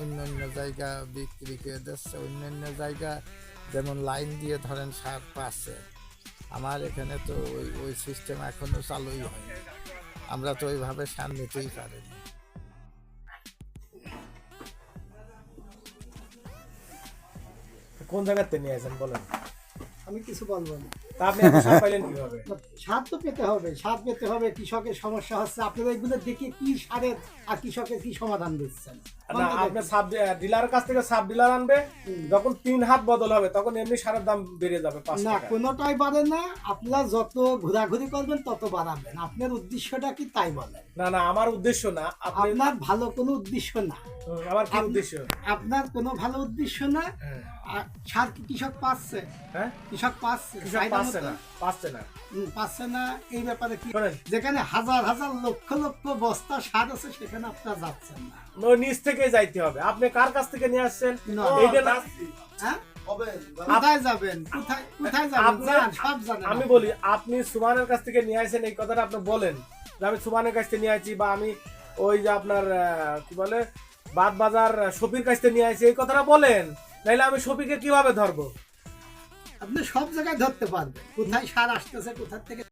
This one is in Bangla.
অন্যান্য জায়গা বিক্রি করে দিচ্ছে। অন্যান্য জায়গা যেমন লাইন দিয়ে ধরেন সার পাচ্ছে। আমার এখানে তো ওই ওই সিস্টেম এখনও চালুই হয়নি। আমরা তো ওইভাবে সার নিতেই পারিনি। কোন জায়গাতে নিয়ে আসেন বলেন? আমি কিছু বলব না। সার তো পেতে হবে সার পেতে হবে কৃষকের সমস্যা হচ্ছে আপনারা এগুলো দেখে কি সারের আর কৃষকের কি সমাধান দিচ্ছেন? না সাব ডিলারের কাছ থেকে সাব ডিলার আনবে যখন তিন হাত বদল হবে তখন এমনি সারের দাম বেড়ে যাবে না কোনোটাই বাড়ে না আপনারা যত ঘোরাঘুরি করবেন তত বাড়াবেন। আপনার উদ্দেশ্যটা কি তাই বলেন? না না আমার উদ্দেশ্য না আপনার ভালো কোনো উদ্দেশ্য না। আমার কি উদ্দেশ্য? আপনার কোনো ভালো উদ্দেশ্য না হ্যাঁ। সার কি কৃষক পাচ্ছে? হ্যাঁ? কৃষক পাচ্ছে পাচ্ছে না পাচ্ছে না। পাচ্ছে না এই ব্যাপারে কি? যেখানে হাজার হাজার লক্ষ লক্ষ বস্তা সার আছে সেখানে আপনারা যাচ্ছেন না। ওই নিচ থেকে যাইতে হবে। আপনি কার কাছ থেকে নিয়ে আসছেন? এইটা না হ্যাঁ? হবে। কোথায় যাবেন? কোথায় কোথায় যাবেন? আপনার- যান, সব জানেন আমি বলি আপনি সুমানের কাছ থেকে নিয়ে আসেন এই কথাটা আপনি বলেন। যে আমি সুমানের কাছ থেকে নিয়ে আসছি বা আমি ওই যে আপনার কি বলে বাদ বাজার শফির কাছ থেকে নিয়ে আসছি এই কথাটা বলেন। নাইলে আমি শফিকে কীভাবে ধরবো? আপনি সব জায়গায় ধরতে পারবেন। কোথায় সার আসতেছে, কোথার থেকে